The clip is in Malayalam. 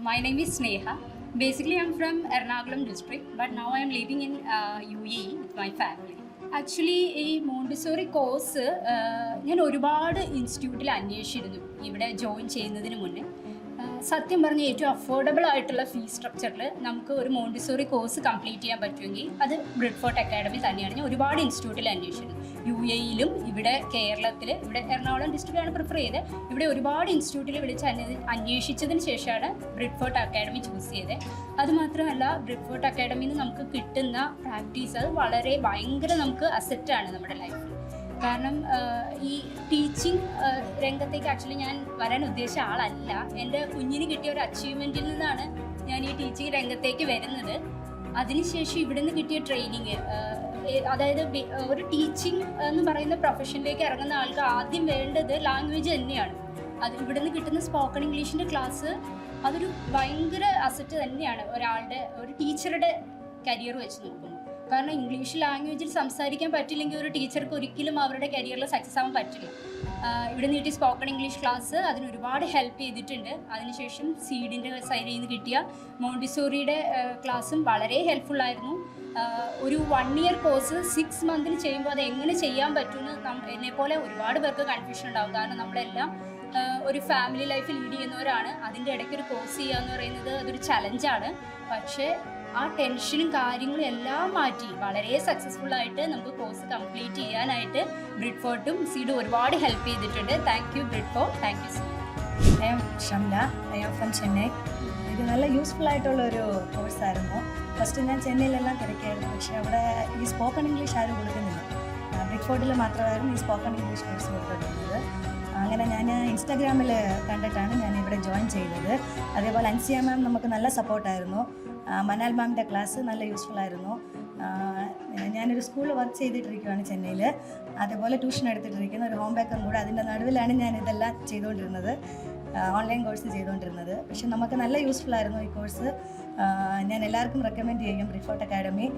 My name is Sneha. Basically, I'm from Ernakulam district, but now I'm living in uh, UAE with my family. Actually ഈ മോണ്ടിസോറി കോഴ്സ് ഞാൻ ഒരുപാട് ഇൻസ്റ്റിറ്റ്യൂട്ടിൽ അന്വേഷിച്ചിരുന്നു ഇവിടെ ജോയിൻ ചെയ്യുന്നതിന് മുന്നേ സത്യം പറഞ്ഞ ഏറ്റവും അഫോർഡബിൾ ആയിട്ടുള്ള ഫീ സ്ട്രക്ചറിൽ നമുക്ക് ഒരു മോണ്ടിസോറി കോഴ്സ് കംപ്ലീറ്റ് ചെയ്യാൻ പറ്റുമെങ്കിൽ അത് ബ്രിഡ്ഫോർട്ട് അക്കാഡമി തന്നെയാണ് ഞാൻ ഒരുപാട് ഇൻസ്റ്റിറ്റ്യൂട്ടിൽ അന്വേഷിച്ചിരുന്നു യു എയിലും ഇവിടെ കേരളത്തിൽ ഇവിടെ എറണാകുളം ഡിസ്ട്രിക്റ്റാണ് പ്രിഫർ ചെയ്തത് ഇവിടെ ഒരുപാട് ഇൻസ്റ്റിറ്റ്യൂട്ടിൽ വിളിച്ച് അന്വേ- അന്വേഷിച്ചതിന് ശേഷമാണ് ബ്രിഡ്ഫോർട്ട് അക്കാഡമി ചൂസ് ചെയ്തത് അതുമാത്രമല്ല ബ്രിഡ്ഫോർട്ട് അക്കാഡമിയിൽ നിന്ന് നമുക്ക് കിട്ടുന്ന പ്രാക്ടീസ് അത് വളരെ ഭയങ്കര നമുക്ക് അസറ്റാണ് നമ്മുടെ ലൈഫിൽ കാരണം ഈ ടീച്ചിങ് രംഗത്തേക്ക് ആക്ച്വലി ഞാൻ വരാൻ ഉദ്ദേശിച്ച ആളല്ല. എന്റെ കുഞ്ഞിന് കിട്ടിയ ഒരു അച്ചീവ്മെന്റിൽ നിന്നാണ് ഞാൻ ഈ ടീച്ചിങ് രംഗത്തേക്ക് വരുന്നത്. അതിനുശേഷം ഇവിടുന്ന് കിട്ടിയ ട്രെയിനിങ് അതായത് ഒരു ടീച്ചിങ് എന്ന് പറയുന്ന പ്രൊഫഷനിലേക്ക് ഇറങ്ങുന്ന ആൾക്ക് ആദ്യം വേണ്ടത് ലാംഗ്വേജ് തന്നെയാണ്. അത് ഇവിടുന്ന് കിട്ടുന്ന സ്പോക്കൺ ഇംഗ്ലീഷിന്റെ ക്ലാസ് അതൊരു ഭയങ്കര അസറ്റ് തന്നെയാണ് ഒരാളുടെ ഒരു ടീച്ചറുടെ കരിയർ വെച്ച് നോക്കുമ്പോൾ കാരണം ഇംഗ്ലീഷ് ലാംഗ്വേജിൽ സംസാരിക്കാൻ പറ്റില്ലെങ്കിൽ ഒരു ടീച്ചർക്ക് ഒരിക്കലും അവരുടെ കരിയറിൽ സക്സസ് ആവാൻ പറ്റില്ല. ഇവിടെ നീട്ടി സ്പോക്കൺ ഇംഗ്ലീഷ് ക്ലാസ് അതിന് ഒരുപാട് ഹെൽപ്പ് ചെയ്തിട്ടുണ്ട്. അതിനുശേഷം സീഡിന്റെ സൈഡിൽ നിന്ന് കിട്ടിയ മോണ്ടിസോറിയുടെ ക്ലാസ്സും വളരെ ഹെൽപ്ഫുള്ളായിരുന്നു ഒരു വൺ ഇയർ കോഴ്സ് സിക്സ് മന്തിൽ ചെയ്യുമ്പോൾ അത് എങ്ങനെ ചെയ്യാൻ പറ്റുമെന്ന് എന്നെപ്പോലെ ഒരുപാട് പേർക്ക് കൺഫ്യൂഷൻ ഉണ്ടാവും. കാരണം നമ്മളെല്ലാം ഒരു ഫാമിലി ലൈഫ് ലീഡ് ചെയ്യുന്നവരാണ്. അതിന്റെ ഇടയ്ക്ക് ഒരു കോഴ്സ് ചെയ്യുക എന്ന് പറയുന്നത് അതൊരു ചലഞ്ചാണ് പക്ഷേ ആ ടെൻഷനും കാര്യങ്ങളും എല്ലാം മാറ്റി. വളരെ സക്സസ്ഫുൾ ആയിട്ട് നമുക്ക് കോഴ്സ് കംപ്ലീറ്റ് ചെയ്യാനായിട്ട് ബ്രിഡ്ഫോർട്ടും സീഡും ഒരുപാട് ഹെൽപ്പ് ചെയ്തിട്ടുണ്ട്. Thank you ബ്രിഡ്ഫോർ. Thank you so I Shamla I'm from Chennai ഇത് നല്ല യൂസ്ഫുൾ ആയിട്ടുള്ള ഒരു കോഴ്സായിരുന്നു ഫസ്റ്റ് ഞാൻ ചെന്നൈയിലെല്ലാം തിരക്കായിരുന്നു പക്ഷേ അവിടെ ഈ സ്പോക്കൺ ഇംഗ്ലീഷ് ആരും കൊടുക്കുന്നില്ല. ബ്രിക്ഫോർഡിൽ മാത്രമായിരുന്നു ഈ സ്പോക്കൺ ഇംഗ്ലീഷ് കോഴ്സ് കൊടുത്തിട്ടുള്ളത്. അങ്ങനെ ഞാൻ ഇൻസ്റ്റാഗ്രാമിൽ കണ്ടിട്ടാണ് ഞാൻ ഇവിടെ ജോയിൻ ചെയ്തത്. അതേപോലെ അൻസിയ മാം നമുക്ക് നല്ല സപ്പോർട്ടായിരുന്നു. മനാൽ മാമിന്റെ ക്ലാസ് നല്ല യൂസ്ഫുൾ ആയിരുന്നു. ഞാനൊരു സ്കൂളിൽ വർക്ക് ചെയ്തിട്ടിരിക്കുകയാണ് ചെന്നൈയിൽ അതേപോലെ ട്യൂഷൻ എടുത്തിട്ടിരിക്കുന്ന. ഒരു ഹോം ബേക്കറും കൂടെ അതിന്റെ നടുവിലാണ് ഞാൻ ഇതെല്ലാം ചെയ്തുകൊണ്ടിരുന്നത് ഓൺലൈൻ കോഴ്സ് ചെയ്തുകൊണ്ടിരുന്നത്. പക്ഷെ നമുക്ക് നല്ല യൂസ്ഫുൾ ആയിരുന്നു ഈ കോഴ്സ്. ഞാൻ എല്ലാവർക്കും റെക്കമെൻഡ് ചെയ്യും റിഫോർട്ട് അക്കാഡമി.